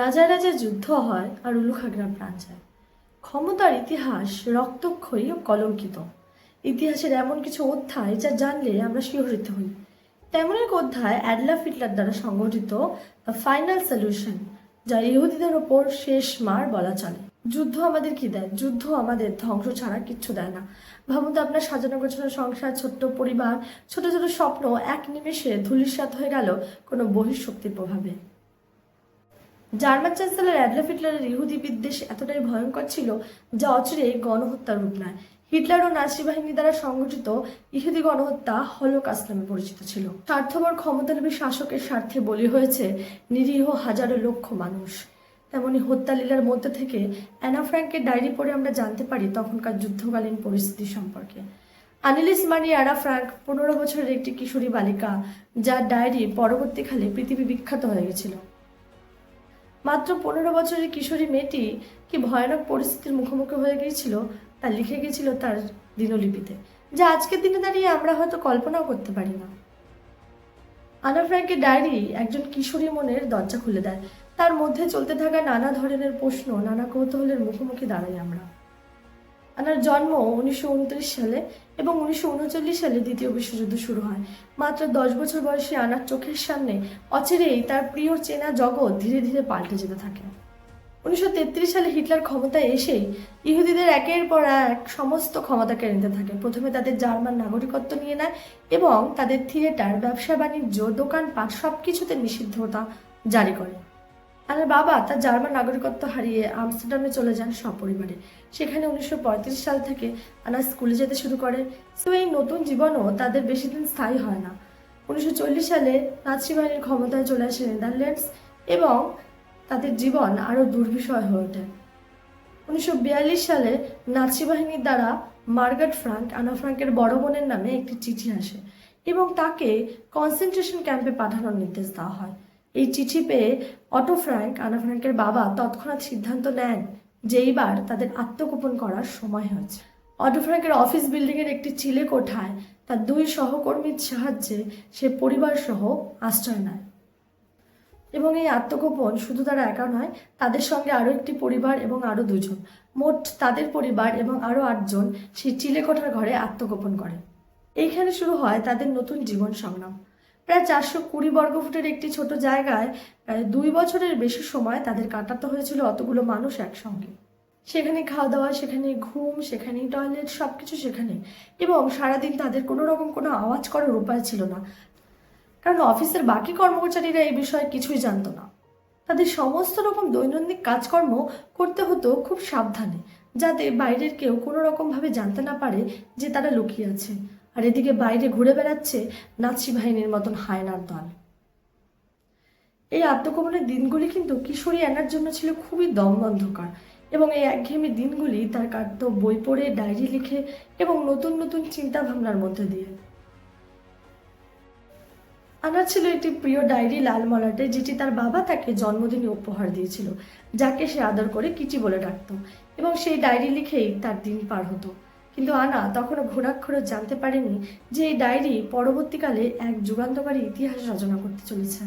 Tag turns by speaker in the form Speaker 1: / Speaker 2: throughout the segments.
Speaker 1: রাজায় রাজা যুদ্ধ হয় আর উলুখাগড়া প্রাণ যায় ক্ষমতার ইতিহাস রক্তক্ষয়ী ও কলঙ্কিত। ইতিহাসের এমন কিছু অধ্যায় যা জানলে আমরা শিহরিত হই। তেমন এক অধ্যায় অ্যাডলা হিটলার দ্বারা সংগঠিত দ্য ফাইনাল সলিউশন, যা ইহুদিদের ওপর শেষ মার বলা চলে। যুদ্ধ আমাদের কি দেয়? যুদ্ধ আমাদের ধ্বংস ছাড়া কিচ্ছু দেয় না। ভাবুন তো আপনার সাজানো গোছানো সংসার, ছোট্ট পরিবার, ছোট ছোট স্বপ্ন, এক নিমেষে ধূলিসাৎ হয়ে গেল কোনো বহিঃশক্তির প্রভাবে। জার্মান চ্যান্সেলর অ্যাডলফ হিটলারের ইহুদি বিদ্বেষ এতটাই ভয়ঙ্কর ছিল যা অচিরে গণহত্যার রূপ নেয়। হিটলার ও নাসি বাহিনী দ্বারা সংগঠিত ইহুদি গণহত্যা হলোকাস্ট নামে পরিচিত ছিল। স্বার্থপর ক্ষমতালোভী শাসকের স্বার্থে বলি হয়েছে নিরীহ হাজারো লক্ষ মানুষ। তেমনি হত্যা লীলার মধ্যে থেকে অ্যানা ফ্র্যাঙ্কের ডায়েরি পড়ে আমরা জানতে পারি তখনকার যুদ্ধকালীন পরিস্থিতি সম্পর্কে। আনিলিস মারি অ্যানা ফ্র্যাঙ্ক পনেরো বছরের একটি কিশোরী বালিকা, যার ডায়েরি পরবর্তীকালে পৃথিবী বিখ্যাত হয়ে গেছিল। মাত্র পনেরো বছরের কিশোরী মেয়েটি কি ভয়ানক পরিস্থিতির মুখোমুখি হয়ে গিয়েছিল তা লিখে গিয়েছিল তার দিনলিপিতে, যা আজকের দিনে দাঁড়িয়ে আমরা হয়তো কল্পনাও করতে পারি না। আনা ফ্র্যাঙ্কের ডায়েরি একজন কিশোরী মনের দরজা খুলে দেয়। তার মধ্যে চলতে থাকা নানা ধরনের প্রশ্ন, নানা কৌতূহলের মুখোমুখি দাঁড়াই আমরা। আনার জন্ম উনিশশো উনত্রিশ সালে এবং উনিশশো উনচল্লিশ সালে দ্বিতীয় বিশ্বযুদ্ধ শুরু হয়। মাত্র দশ বছর বয়সী আনার চোখের সামনে অচিরেই তার প্রিয় চেনা জগৎ ধীরে ধীরে পাল্টে যেতে থাকে। উনিশশো তেত্রিশ সালে হিটলার ক্ষমতায় এসেই ইহুদিদের একের পর এক সমস্ত ক্ষমতা কেড়ে নিতে থাকে। প্রথমে তাদের জার্মান নাগরিকত্ব নিয়ে নেয় এবং তাদের থিয়েটার, ব্যবসা বাণিজ্য, দোকানপাট সব কিছুতে নিষিদ্ধতা জারি করে। আমার বাবা, তার জার্মান নাগরিকত্ব হারিয়ে আমস্টারডামে চলে যান সপরিবারে। সেখানে উনিশশো পঁয়ত্রিশ সাল থেকে আনা স্কুলে যেতে শুরু করে। তো এই নতুন জীবনও তাদের বেশি দিন স্থায়ী হয় না। উনিশশো চল্লিশ সালে নাৎসি বাহিনীর ক্ষমতায় চলে আসে নেদারল্যান্ডস এবং তাদের জীবন আরও দুর্বিষয় হয়ে ওঠে। উনিশশো বিয়াল্লিশ সালে নাৎসি বাহিনীর দ্বারা মার্গারেট ফ্রাঙ্ক, আনা ফ্রাঙ্কের বড় বোনের নামে একটি চিঠি আসে এবং তাকে কনসেন্ট্রেশন ক্যাম্পে পাঠানোর নির্দেশ দেওয়া হয়। এই চিঠি পেয়ে অটো ফ্র্যাঙ্ক আনা ফ্র্যাঙ্কের বাবা তৎক্ষণাৎ সিদ্ধান্ত নেন যে এইবার তাদের আত্মগোপন করার সময় হয়েছে। অটো ফ্র্যাঙ্কের অফিস বিল্ডিংয়ের একটি চিলে কোঠায় তার দুই সহকর্মীর সাহায্যে সে পরিবার সহ আশ্রয় নেয়। এবং এই আত্মগোপন শুধু তারা একা নয়, তাদের সঙ্গে আরও একটি পরিবার এবং আরও দুজন। মোট তাদের পরিবার এবং আরও আটজন সেই চিলেকোঠার ঘরে আত্মগোপন করে। এইখানে শুরু হয় তাদের নতুন জীবন সংগ্রাম। প্রায় চারশো কুড়ি বর্গফুটের একটি ছোট জায়গায় প্রায় দুই বছরের বেশি সময় তাদের কাটাতে হয়েছিল অতগুলো মানুষ একসঙ্গে। সেখানে খাওয়া দাওয়া সেখানে ঘুম সেখানেই টয়লেট সব কিছু সেখানে। এবং সারাদিন তাদের কোনো রকম কোনো আওয়াজ করার উপায় ছিল না। কারণ অফিসের বাকি কর্মচারীরা এই বিষয়ে কিছুই জানতো না। তাদের সমস্ত রকম দৈনন্দিন কাজকর্ম করতে হতো খুব সাবধানে, যাতে বাইরের কেউ কোনো রকমভাবে জানতে না পারে যে তারা লুকিয়ে আছে। আর এদিকে বাইরে ঘুরে বেড়াচ্ছে নাৎসি বাহিনীর মতন হায়নার দল। এই আত্মগোপনের দিনগুলি কিন্তু কিশোরী অ্যানার জন্য ছিল খুবই দমবন্ধকর এবং এই একঘেয়েমি দিনগুলি তার কাটত বই পড়ে, ডায়েরি লিখে এবং নতুন নতুন চিন্তা ভাবনার মধ্যে দিয়ে। আনার ছিল একটি প্রিয় ডায়েরি লাল মলাটে, যেটি তার বাবা তাকে জন্মদিনে উপহার দিয়েছিল, যাকে সে আদর করে কিচি বলে ডাকতো এবং সেই ডায়েরি লিখেই তার দিন পার হতো। কিন্তু আনা তখনও ঘোরাক্ষরে জানতে পারেনি যে এই ডায়েরি পরবর্তীকালে এক যুগান্তকারী ইতিহাস রচনা করতে চলেছে।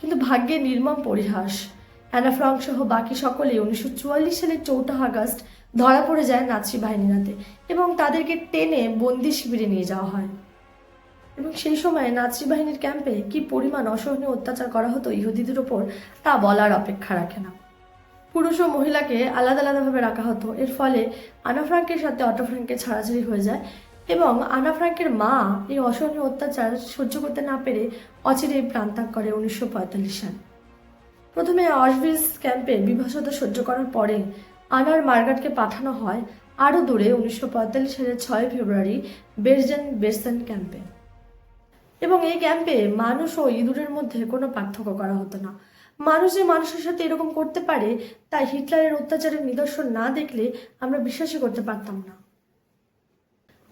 Speaker 1: কিন্তু ভাগ্যের নির্মম পরিহাস। অ্যানা ফ্রঙ্ক সহ বাকি সকলে উনিশশো চুয়াল্লিশ সালের চৌঠা আগস্ট ধরা পড়ে যায় নাৎসি বাহিনীর হাতে এবং তাদেরকে টেনে বন্দি শিবিরে নিয়ে যাওয়া হয়। এবং সেই সময় নাৎসি বাহিনীর ক্যাম্পে কি পরিমাণ অসহনীয় অত্যাচার করা হতো ইহুদিদের ওপর তা বলার অপেক্ষা রাখে না। পুরুষ ও মহিলাকে আলাদা আলাদাভাবে রাখা হতো। এর ফলে আনা ফ্রাঙ্কের সাথে অটো ছাড়াছাড়ি হয়ে যায় এবং আনা ফ্রাঙ্কের মা এই অসহনীয় অত্যাচার সহ্য করতে না পেরে অচিরেই প্রাণত্যাগ করে উনিশশো সালে। প্রথমে অশভিস ক্যাম্পে বিভৎসতা সহ্য করার পরে আনার মার্গাটকে পাঠানো হয় আরও দূরে উনিশশো পঁয়তাল্লিশ সালের ছয় ফেব্রুয়ারি বেরজেন বেসেন ক্যাম্পে। এবং এই ক্যাম্পে মানুষ ও ইঁদুরের মধ্যে কোনো পার্থক্য করা হতো না। মানুষ যে মানুষের সাথে এরকম করতে পারে, তাই হিটলারের অত্যাচারের নিদর্শন না দেখলে আমরা বিশ্বাসই করতে পারতাম না।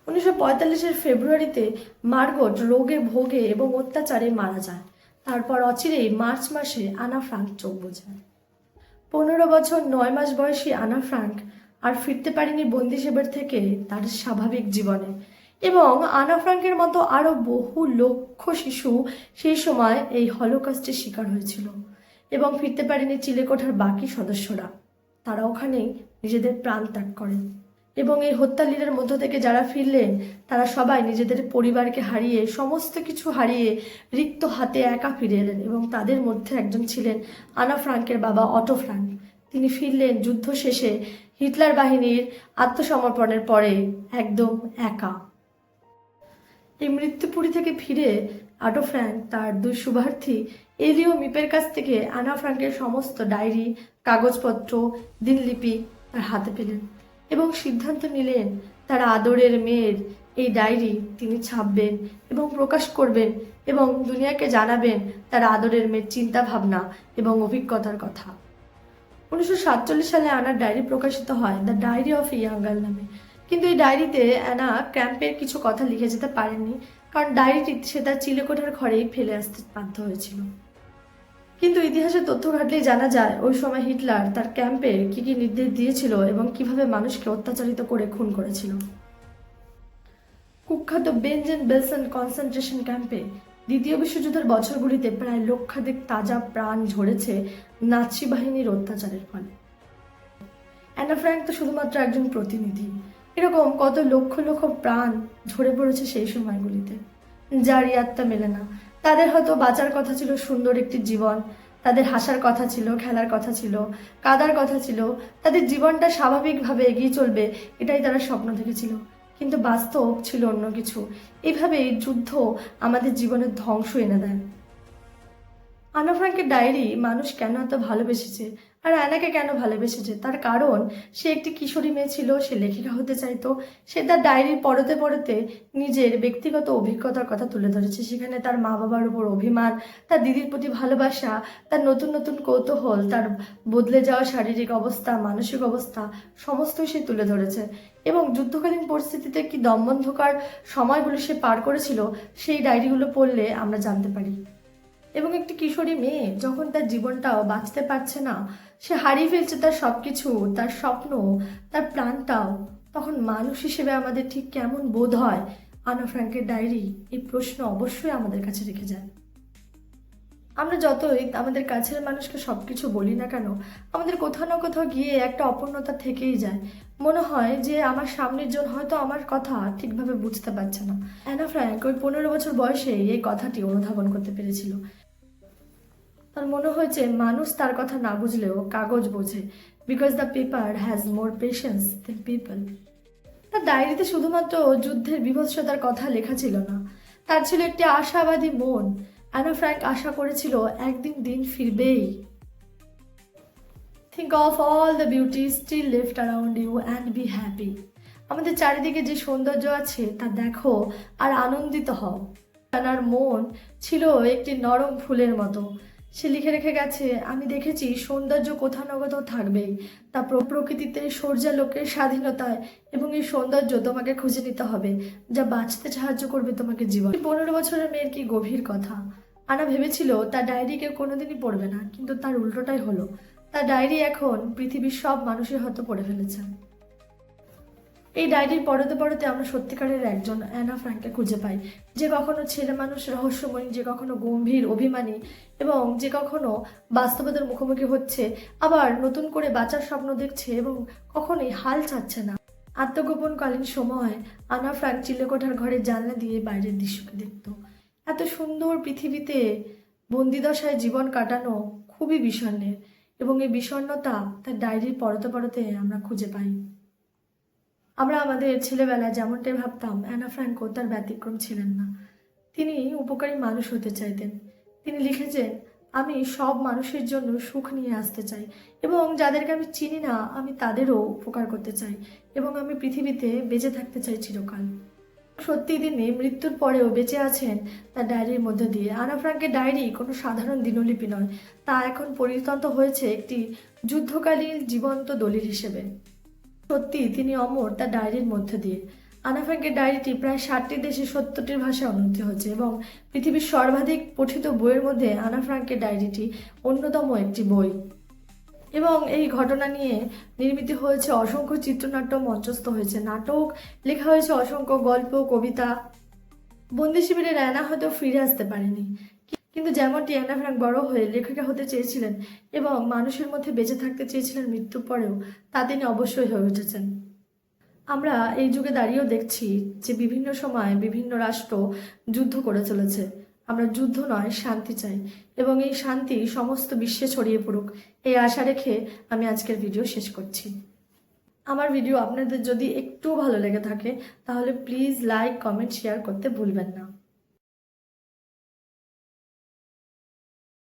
Speaker 1: উনিশশো পঁয়তাল্লিশের ফেব্রুয়ারিতে মার্গট রোগে ভোগে এবং অত্যাচারে মারা যায়। তারপর অচিরেই মার্চ মাসে আনা ফ্রাঙ্ক চোখ বোঝায় পনেরো বছর নয় মাস বয়সী আনা ফ্রাঙ্ক আর ফিরতে পারেনি বন্দি শিবির থেকে তার স্বাভাবিক জীবনে। এবং আনা ফ্রাঙ্কের মতো আরও বহু লক্ষ শিশু সেই সময় এই হলোকাস্টের শিকার হয়েছিল। এবং ফিরতে পারেনি চিলেকোঠার বাকি সদস্যরা। তারা ওখানেই নিজেদের প্রাণ ত্যাগ করেন এবং এই হত্যালীলের মধ্য থেকে যারা ফিরলেন, তারা সবাই নিজেদের পরিবারকে হারিয়ে, সমস্ত কিছু হারিয়ে রিক্ত হাতে একা ফিরে এলেন এবং তাদের মধ্যে একজন ছিলেন আনা ফ্রাঙ্কের বাবা অটো ফ্রাঙ্ক। তিনি ফিরলেন যুদ্ধ শেষে হিটলার বাহিনীর আত্মসমর্পণের পরে একদম একা। এই মৃত্যুপুরী থেকে ফিরে আডো ফ্র্যাঙ্ক তার দুই শুভার্থী এলিও মিপের কাছ থেকে আনা ফ্রাঙ্কের সমস্ত ডায়েরি, কাগজপত্র, দিনলিপি তার হাতে পেলেন এবং সিদ্ধান্ত নিলেন তার আদরের মেয়ের এই ডায়েরি তিনি ছাপবেন এবং প্রকাশ করবেন এবং দুনিয়াকে জানাবেন তার আদরের মেয়ের চিন্তা ভাবনা এবং অভিজ্ঞতার কথা। উনিশশো সাতচল্লিশ সালে আনার ডায়েরি প্রকাশিত হয় the diary of young girl নামে। কিন্তু এই ডায়েরিতে অ্যানা ক্যাম্পের কিছু কথা লিখে যেতে পারেননি, কারণ ডায়েরিটি সে তার চিলেকোঠার ঘরেই ফেলে আসতে বাধ্য হয়েছিল। কিন্তু ইতিহাসের তথ্য ঘাটলেই জানা যায়, ওই সময় হিটলার তার ক্যাম্পে কি কি নির্দেশ দিয়েছিল এবং কীভাবে মানুষকে অত্যাচারিত করে খুন করেছিল। কুখ্যাত বেঞ্জেন বেলসন কনসেন্ট্রেশন ক্যাম্পে দ্বিতীয় বিশ্বযুদ্ধের বছরগুলিতে প্রায় লক্ষাধিক তাজা প্রাণ ঝরেছে নাৎসি বাহিনীর অত্যাচারের ফলে। অ্যানা ফ্র্যাঙ্ক তো শুধুমাত্র একজন প্রতিনিধি। এরকম কত লক্ষ লক্ষ প্রাণ ঝরে পড়েছে সেই সময়গুলিতে, যার ইয়াত্তা মেলে না। তাদের হয়তো বাঁচার কথা ছিল সুন্দর একটি জীবন, তাদের হাসার কথা ছিল, খেলার কথা ছিল, কাদার কথা ছিল, তাদের জীবনটা স্বাভাবিকভাবে এগিয়ে চলবে এটাই তারা স্বপ্ন দেখেছিল। কিন্তু বাস্তব ছিল অন্য কিছু। এইভাবেই যুদ্ধ আমাদের জীবনের ধ্বংস এনে দেয়। আনা ফ্রাঙ্কের ডায়েরি মানুষ কেন এত ভালোবেসেছে? আর অ্যানাকে কেন ভালোবেসেছে? তার কারণ, সে একটি কিশোরী মেয়ে ছিল, সে লেখিকা হতে চাইতো। সে তার ডায়েরির পড়তে পড়তে নিজের ব্যক্তিগত অভিজ্ঞতার কথা তুলে ধরেছে। সেখানে তার মা বাবার উপর অভিমান, তার দিদির প্রতি ভালোবাসা, তার নতুন নতুন কৌতূহল, তার বদলে যাওয়া শারীরিক অবস্থা, মানসিক অবস্থা, সমস্তই সে তুলে ধরেছে। এবং যুদ্ধকালীন পরিস্থিতিতে কি দমবন্ধকার সময়গুলো সে পার করেছিল, সেই ডায়েরিগুলো পড়লে আমরা জানতে পারি। এবং একটি কিশোরী মেয়ে যখন তার জীবনটাও বাঁচতে পারছে না, সে হারিয়ে ফেলছে তার সব কিছু তার স্বপ্ন, তার প্রাণটাও, তখন মানুষ হিসেবে আমাদের ঠিক কেমন বোধ হয়? আনা ফ্র্যাঙ্কের ডায়েরি এই প্রশ্ন অবশ্যই আমাদের কাছে রেখে যায় আমরা যতই আমাদের কাছের মানুষকে সব কিছু বলি না কেন, আমাদের কোথাও না কোথাও গিয়ে একটা অপূর্ণতা থেকেই যায়। মনে হয় যে আমার সামনের জন হয়তো আমার কথা ঠিকভাবে বুঝতে পারছে না। অ্যানা ফ্র্যাঙ্ক ওই পনেরো বছর বয়সে এই কথাটি অনুধাবন করতে পেরেছিল। তার মনে হয়েছে মানুষ তার কথা না বুঝলেও কাগজ বোঝে because the paper has more patience than people তার ডায়েরিতে শুধুমাত্র যুদ্ধের বিভৎসতার কথা লেখা ছিল না। তার ছিল একটি আশাবাদী মন। অ্যানা ফ্র্যাঙ্ক আশা করেছিল একদিন দিন ফিরবেই। Think of all the beauty still left around you and be happy আমাদের চারিদিকে যে সৌন্দর্য আছে তা দেখো আর আনন্দিত হও। অ্যানার মন ছিল একটি নরম ফুলের মতো। সে লিখে রেখে গেছে, আমি দেখেছি সৌন্দর্য কোথাও না কোথাও থাকবেই। তা প্র- প্রকৃতিতে সূর্যালোকের স্বাধীনতায় এবং এই সৌন্দর্য তোমাকে খুঁজে নিতে হবে, যা বাঁচতে সাহায্য করবে তোমাকে জীবন। পনেরো বছরের মেয়ের কি গভীর কথা। আনা ভেবেছিল, তার ডায়েরি কেউ কোনোদিনই পড়বে না। কিন্তু তার উল্টোটাই হলো, তার ডায়েরি এখন পৃথিবীর সব মানুষই হয়তো পড়ে ফেলেছে। এই ডায়েরির পড়তে পড়তে আমরা সত্যিকারের একজন অ্যানা ফ্র্যাঙ্ককে খুঁজে পাই। যে কখনো ছেলে মানুষ, রহস্যময়ী, যে কখনো গম্ভীর, অভিমানী এবং যে কখনো বাস্তবতার মুখোমুখি হচ্ছে, আবার নতুন করে বাঁচার স্বপ্ন দেখছে এবং কখনোই হাল ছাড়ছে না। আত্মগোপনকালীন সময় আনা ফ্র্যাঙ্ক চিলেকোঠার ঘরের জানলা দিয়ে বাইরের দৃশ্যকে দেখত। এত সুন্দর পৃথিবীতে বন্দিদশায় জীবন কাটানো খুবই বিষণ্ণের এবং এই বিষণ্ণতা তার ডায়েরির পড়তে পড়তে আমরা খুঁজে পাই। আমরা আমাদের ছেলেবেলায় যেমনটাই ভাবতাম, অ্যানা ফ্র্যাঙ্কো তার ব্যতিক্রম ছিলেন না। তিনি উপকারী মানুষ হতে চাইতেন। তিনি লিখেছেন, আমি সব মানুষের জন্য সুখ নিয়ে আসতে চাই এবং যাদেরকে আমি চিনি না, আমি তাদেরও উপকার করতে চাই এবং আমি পৃথিবীতে বেঁচে থাকতে চাই চিরকাল। সত্যি তিনি মৃত্যুর পরেও বেঁচে আছেন তার ডায়েরির মধ্যে দিয়ে। আনা ফ্রাঙ্কের ডায়েরি কোনো সাধারণ দিনলিপি নয়, তা এখন পরিণত হয়েছে একটি যুদ্ধকালীন জীবন্ত দলিল হিসেবে। সত্যি, তিনি অমর তার ডায়েরির মধ্যে দিয়ে। আনা ফ্র্যাঙ্কের ডায়েরিটি প্রায় ষাটটি দেশে সত্তরটির ভাষায় অনুদিত হয়েছে এবং পৃথিবীর সর্বাধিক পঠিত বইয়ের মধ্যে আনা ফ্র্যাঙ্কের ডায়েরিটি অন্যতম একটি বই। এবং এই ঘটনা নিয়ে নির্মিত হয়েছে অসংখ্য চিত্রনাট্য মঞ্চস্থ হয়েছে। নাটক, লেখা হয়েছে অসংখ্য গল্প, কবিতা। বন্দি শিবিরে রায়না হয়তো ফিরে আসতে পারেনি। কিন্তু যেমনটি অ্যানা ফ্র্যাঙ্ক বড় হয়ে লেখিকা হতে চেয়েছিলেন এবং মানুষের মধ্যে বেঁচে থাকতে চেয়েছিলেন মৃত্যুর পরেও, তা তিনি অবশ্যই হয়ে উঠেছেন। আমরা এই যুগে দাঁড়িয়েও দেখছি যে বিভিন্ন সময় বিভিন্ন রাষ্ট্র যুদ্ধ করে চলেছে। আমরা যুদ্ধ নয়, শান্তি চাই এবং এই শান্তি সমস্ত বিশ্বে ছড়িয়ে পড়ুক, এই আশা রেখে আমি আজকের ভিডিও শেষ করছি। আমার ভিডিও আপনাদের যদি একটুও ভালো লেগে থাকে, তাহলে প্লিজ লাইক, কমেন্ট, শেয়ার করতে ভুলবেন না।